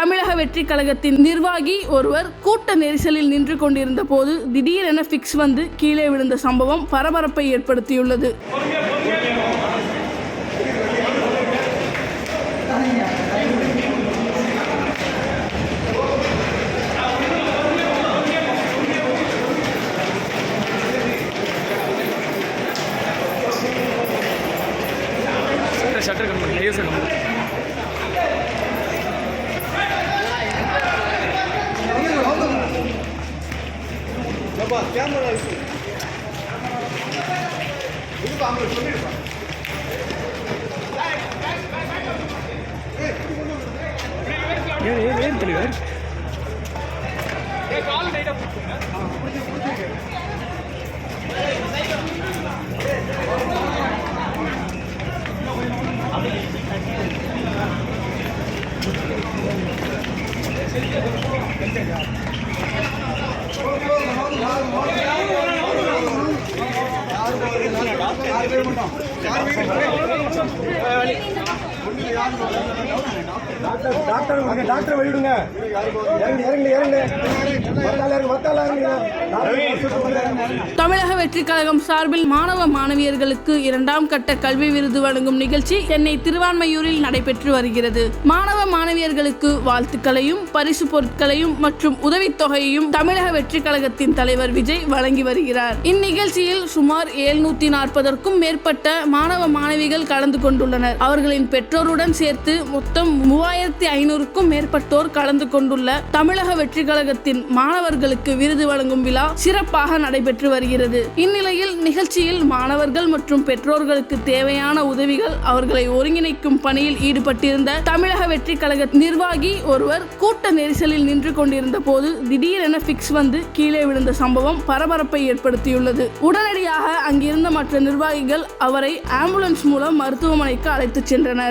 தமிழக வெற்றி கழகத்தின் நிர்வாகி ஒருவர் கூட்ட நெரிசலில் நின்று கொண்டிருந்த போது திடீரென பிக்ஸ் வந்து கீழே விழுந்த சம்பவம் பரபரப்பை ஏற்படுத்தியுள்ளது. ஷட்டர் ஏறு தலைவர் டாக்டர் வாங்க டாக்டர் வெளியிடுங்க இறங்கு இறங்கு இறங்கு மத்தால இறங்கு. மத்தால இறங்குங்க தமிழக வெற்றி கழகம் சார்பில் மாணவ மாணவியர்களுக்கு இரண்டாம் கட்ட கல்வி விருது வழங்கும் நிகழ்ச்சி சென்னை திருவான்மையூரில் நடைபெற்று வருகிறது. மாணவ மாணவியர்களுக்கு வாழ்த்துக்களையும் பரிசு பொருட்களையும் மற்றும் உதவித்தொகையையும் தமிழக வெற்றி கழகத்தின் தலைவர் விஜய் வழங்கி வருகிறார். இந்நிகழ்ச்சியில் சுமார் எழுநூத்தி நாற்பதற்கும் மேற்பட்ட மாணவ மாணவிகள் கலந்து கொண்டுள்ளனர். அவர்களின் பெற்றோருடன் சேர்த்து மொத்தம் மூவாயிரத்தி ஐநூறுக்கும் மேற்பட்டோர் கலந்து கொண்டுள்ள தமிழக வெற்றி கழகத்தின் மாணவர்களுக்கு விருது வழங்கும் விழா சிறப்பாக நடைபெற்று வருகிறது. இந்நிலையில் நிகழ்ச்சியில் மாணவர்கள் மற்றும் பெற்றோர்களுக்கு தேவையான உதவிகள் அவர்களை ஒருங்கிணைக்கும் பணியில் ஈடுபட்டிருந்த தமிழக வெற்றி கழக நிர்வாகி ஒருவர் கூட்ட நெரிசலில் நின்று கொண்டிருந்த போது திடீரென பிக்ஸ் வந்து கீழே விழுந்த சம்பவம் பரபரப்பை ஏற்படுத்தியுள்ளது. உடனடியாக அங்கிருந்த மற்ற நிர்வாகிகள் அவரை ஆம்புலன்ஸ் மூலம் மருத்துவமனைக்கு அழைத்துச் சென்றனர்.